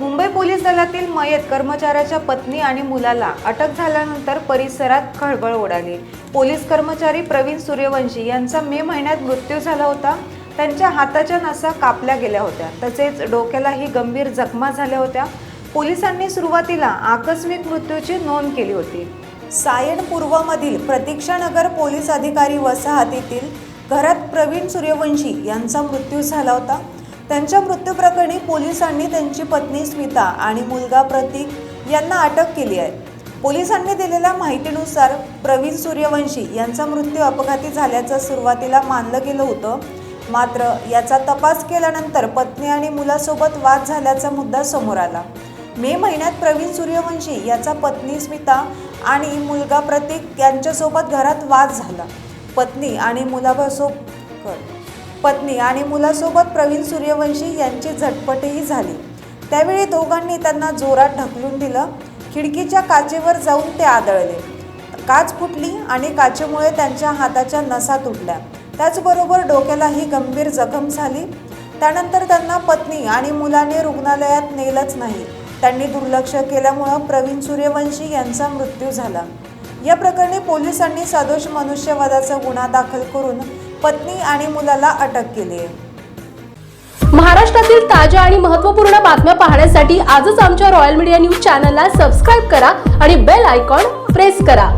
Mumbai police दलातील मयत कर्मचाऱ्याच्या पत्नी आणि मुलाला अटक झाल्यानंतर परिसरात खळबळ उडाली. पोलीस कर्मचारी प्रवीण सूर्यवंशी यांचा मे महिन्यात मृत्यू झाला होता. त्यांच्या हाताच्या नसा कापल्या गेल्या होत्या. तसेच डोक्यालाही गंभीर जखमा झाल्या होत्या. पोलिसांनी सुरुवातीला आकस्मिक मृत्यूची नोंद केली होती. सायन पूर्वमधील प्रतीक्षानगर पोलीस अधिकारी वसाहतीतील घरात प्रवीण सूर्यवंशी यांचा मृत्यू झाला होता. त्यांच्या मृत्यूप्रकरणी पोलिसांनी त्यांची पत्नी स्मिता आणि मुलगा प्रतीक यांना अटक केली आहे. पोलिसांनी दिलेल्या माहितीनुसार प्रवीण सूर्यवंशी यांचा मृत्यू अपघाती झाल्याचं सुरुवातीला मानलं गेलं होतं. मात्र याचा तपास केल्यानंतर पत्नी आणि मुलासोबत वाद झाल्याचा मुद्दा समोर आला. मे महिन्यात प्रवीण सूर्यवंशी याचा पत्नी स्मिता आणि मुलगा प्रतीक यांच्यासोबत घरात वाद झाला. पत्नी आणि मुलासोबत पत्नी आणि मुलासोबत प्रवीण सूर्यवंशी यांची झटपटही झाली. त्यावेळी दोघांनी त्यांना जोरात ढकलून दिलं. खिडकीच्या काचेवर जाऊन ते आदळले. काच फुटली आणि काचेमुळे त्यांच्या हाताच्या नसा तुटल्या. त्याचबरोबर डोक्यालाही गंभीर जखम झाली. त्यानंतर त्यांना पत्नी आणि मुलाने रुग्णालयात नेलंच नाही. त्यांनी दुर्लक्ष केल्यामुळं प्रवीण सूर्यवंशी यांचा मृत्यू झाला. या प्रकरणी पोलिसांनी सदोष मनुष्यवादाचा गुन्हा दाखल करून पत्नी आणि मुलाला अटक केली. आहे महाराष्ट्रातील ताज्या आणि महत्त्वपूर्ण बातम्या पाहण्यासाठी आजच आमच्या रॉयल मीडिया न्यूज चॅनलला सबस्क्राईब करा आणि बेल आयकॉन प्रेस करा.